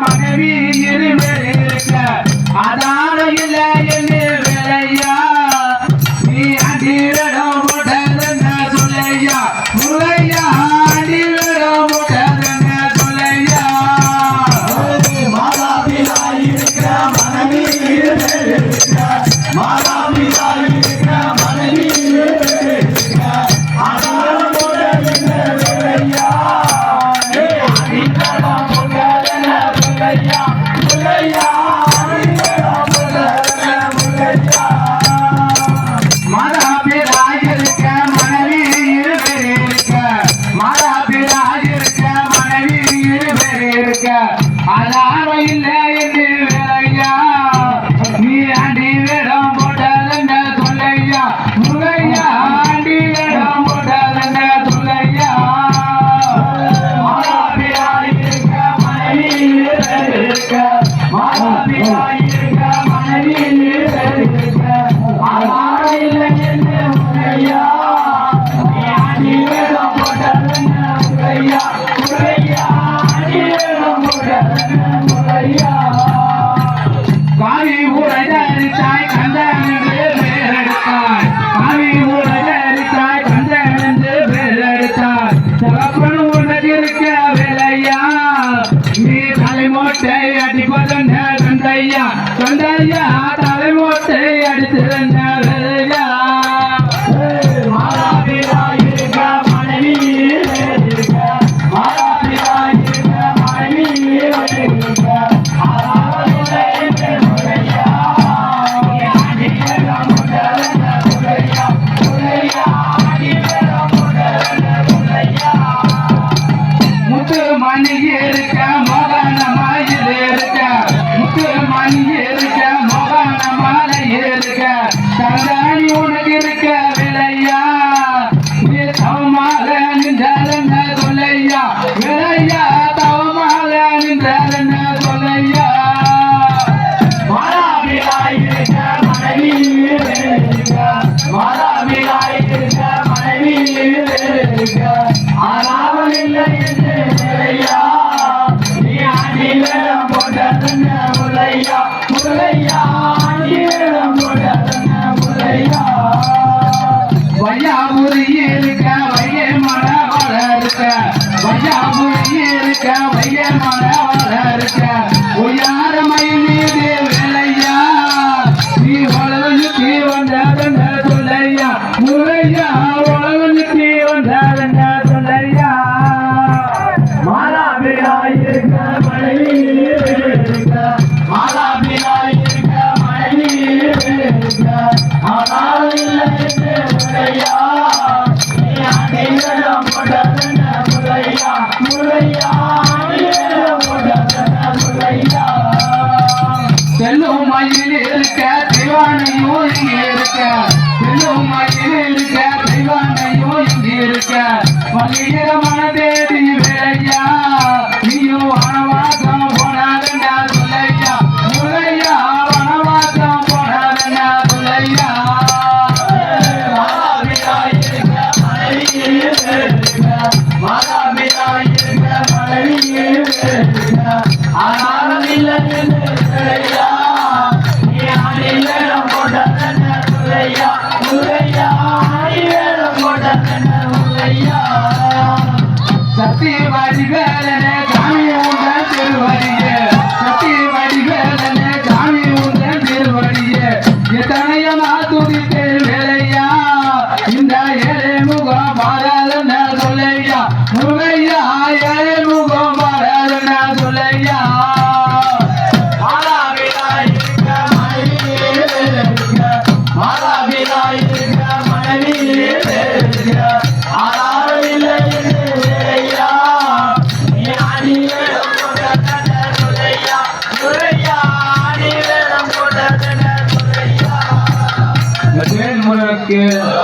மனைவி இருந்திருக்க அதான் இருக்க. அதாவ இல்லை என்று வேலையா? நீ ஆண்டி வேடம் போட்டதென்ற சொல்லையா முறையா ஆண்டி வேடம் போட்டதென்ற சொல்லையா மாதாபியா இருக்க மனைவி இருக்க மாதாபியா கந்தாரி தாய் கந்தாரி வையமான வளர்க்க. இருக்க. செல்லும் மலையிலே இருக்க தெய்வாண்டையோ இங்கே இருக்க. மல்லிகிற மனதேடி வேலையா நீயோ வனவாசம் போனாதண்டா சொல்லையா முறையா வனவாசம் போனாதண்டா சொல்லையா ஆனாலும் இல்லை இல்லையா நீ ஆனில்லை பத்தி வாடி Yeah.